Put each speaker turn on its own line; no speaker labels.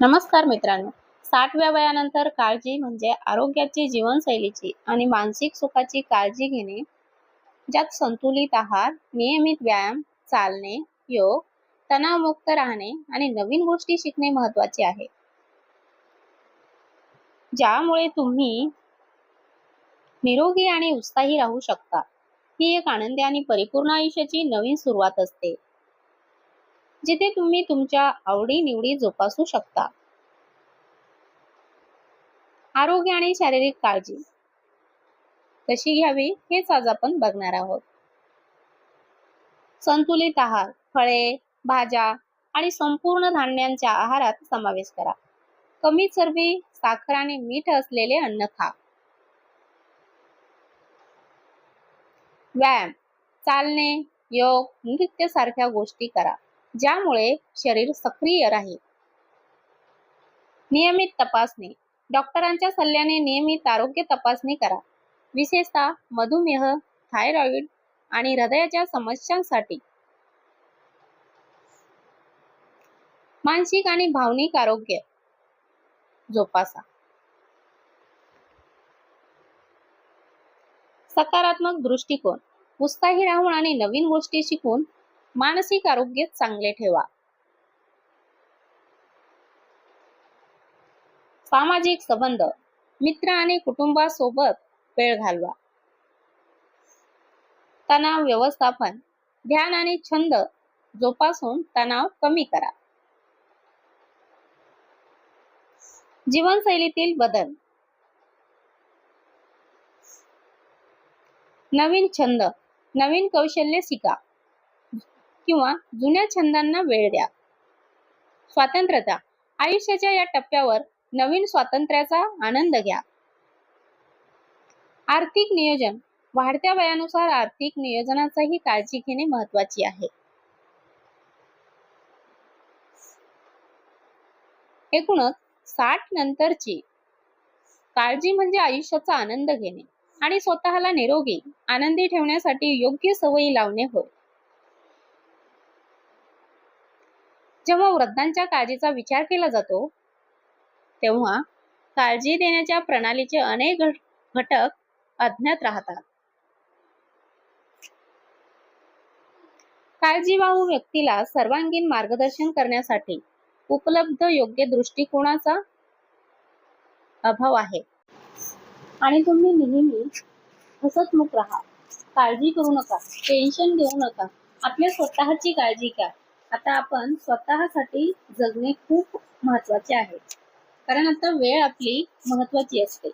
नमस्कार मित्रांनो. साठव्या वयानंतर काळजी म्हणजे आरोग्याची जीवनशैलीची आणि मानसिक सुखाची काळजी घेणे ज्यात संतुलित आहार नियमित व्यायाम चालणे योग तणावमुक्त राहणे आणि नवीन गोष्टी शिकणे महत्त्वाचे आहे. ज्यामुळे तुम्ही निरोगी आणि उत्साही राहू शकता. ही एक आनंदी आणि परिपूर्ण आयुष्याची नवीन सुरुवात असते. जिथे तुम्ही तुमच्या आवडी निवडी जोपासू शकता. आरोग्य आणि शारीरिक काळजी. कशी घ्यावी हेच आज आपण बघणार आहोत. संतुलित आहार फळे भाज्या आणि संपूर्ण धान्यांच्या आहारात समावेश करा. कमी चरबी साखर आणि मीठ असलेले अन्न खा. व्यायाम चालणे योग नृत्य सारख्या गोष्टी करा. ज्यामुळे शरीर सक्रिय राहील. नियमित तपासणी. डॉक्टरांच्या सल्ल्याने नियमित आरोग्य तपासणी करा. विशेषतः मधुमेह थायरॉइड आणि हृदयाच्या समस्यांसाठी. मानसिक आणि भावनिक आरोग्य. जोपासा. सकारात्मक दृष्टिकोन. उत्साही राहून आणि नवीन गोष्टी शिकून मानसिक आरोग्य चांगले ठेवा. सामाजिक संबंध मित्र आणि कुटुंबासोबत वेळ घालवा. तणाव व्यवस्थापन ध्यान आणि छंद जोपासून तणाव कमी करा. जीवनशैलीतील बदल. नवीन छंद नवीन कौशल्य शिका. किंवा जुन्या छंदांना वेळ द्या. स्वातंत्र्यता. आयुष्याच्या या टप्प्यावर नवीन स्वातंत्र्याचा आनंद घ्या. आर्थिक नियोजन. वाढत्या वयानुसार आर्थिक नियोजनाचाही काळजी घेणे महत्वाची आहे. एकूणच साठ नंतरची. काळजी म्हणजे आयुष्याचा आनंद घेणे आणि स्वतःला निरोगी आनंदी ठेवण्यासाठी योग्य सवयी लावणे होय जेव्हा वृद्धांच्या काळजीचा विचार केला जातो तेव्हा काळजी देण्याच्या प्रणालीचे अनेक घट- घटक अज्ञात राहतात. काळजीवाहू व्यक्तीला सर्वांगीण मार्गदर्शन करण्यासाठी उपलब्ध योग्य दृष्टिकोनाचा अभाव आहे. आणि तुम्ही नेहमी हसतमुख राहा. काळजी करू नका. टेन्शन घेऊ नका. आपल्या स्वतःची काळजी घ्या. आता आपण स्वतःसाठी जगणे खूप महत्त्वाचे आहे. कारण आता वेळ आपली महत्वाची असते.